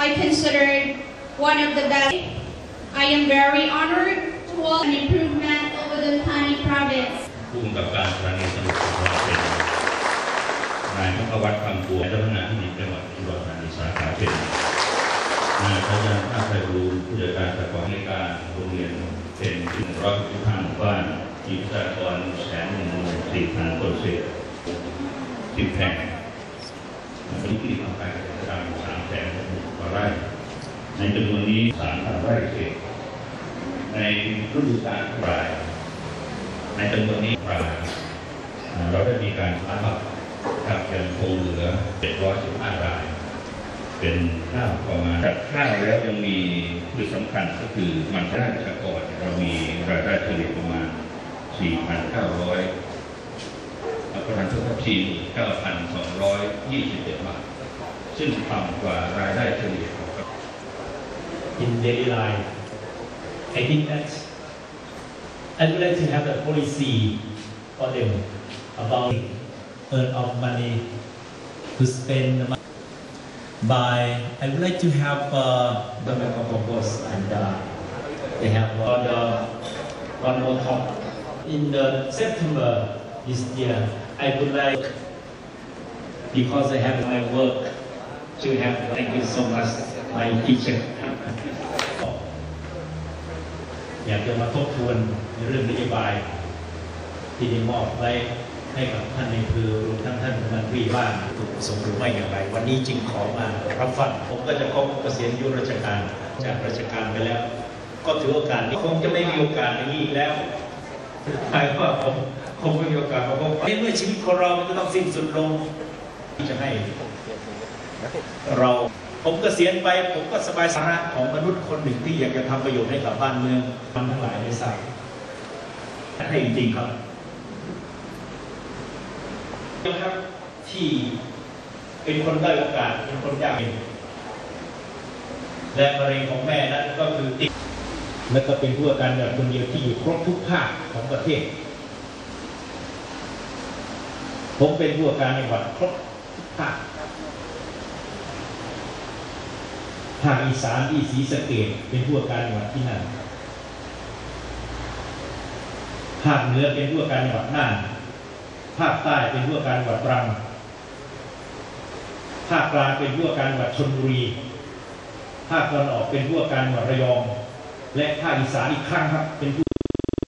I considered one of the best. I am very honored to walk an improvement over the Thani province. ผู้กำกับการสถานีตำรวจภูธรเป็นนายพวัฒน์คำปัวเจ้าพนักงานที่ดินจังหวัดอุดรธานีสาขาเป็นนายพยัญชนะไพบูลย์ผู้จัดการสากลในการโรงเรียนเป็นที่หนึ่งร้อยสิบห้าหมู่บ้านมีประชากรแสนหนึ่งหมื่นสี่พันคนเศษสิบแห่งมีที่ทำการเกษตรกรรม ไร่ในจำนวนนี้สามพันไร่เศษในฤดูกาลปลาย ในจำนวนนี้ปลายเราได้มีการพัฒนาครับยังคงเหลือ 715 ราย เป็นข้าวประมาณข้าวแล้วยังมีคือสำคัญก็คือมันราชกรเรามีรายได้เฉลี่ยประมาณ 4,900ประมาณทุกที9,227บาท ซึ่งต่ำกว่ารายได้เฉลี่ยของ in daily life. I think that I would like to have a policy for them about earn of money to spend the money. by I would like to have uh, the medical purpose and uh, they have uh, the one more top in the September this year I would like because I have my work To have thank you so much my teacher อยากจะมาทบทวนในเรื่องนโยบาย ที่ได้มอบไว้ให้กับท่านในคือรวมทั้งท่านรัฐมนตรีว่าถูกประสงค์หรือไม่อย่างไร วันนี้จึงขอมารับฟังผมก็จะครบเกษียณอายุราชการจากราชการไปแล้ว ก็ถือโอกาสนี้คงจะไม่มีโอกาสอย่างนี้อีกแล้วหมายว่าผมคงไม่มีโอกาสมาพบในเมื่อชีวิตของเรามันจะต้องสิ้นสุดลง ที่จะให้เราผมเกษียณไป ผมก็สบายสาระของมนุษย์คนหนึ่งที่อยากจะทำประโยชน์ให้กับบ้านเมืองทำทั้งหลายในใส่ให้จริงๆครับครับที่เป็นคนได้โอกาสเป็นคนยากจนและมะเร็งของแม่นั้นก็คือติดและก็เป็นผู้อาการแบบคนเดียวที่อยู่ครบทุกภาคของประเทศ ผมเป็นผู้อาการในวัดครบ ทุกภาคอีสานที่ศรีสะเกดเป็นผู้ว่าการจังหวัดที่นั่นภาคเหนือเป็นผู้ว่าการจังหวัดน่านภาคใต้เป็นผู้ว่าการจังหวัดตรังภาคกลางเป็นผู้ว่าการจังหวัดชลบุรีภาคตะวันออกเป็นผู้ว่าการจังหวัดระยอง และภาคอีสานอีกครั้งครับเป็นผู้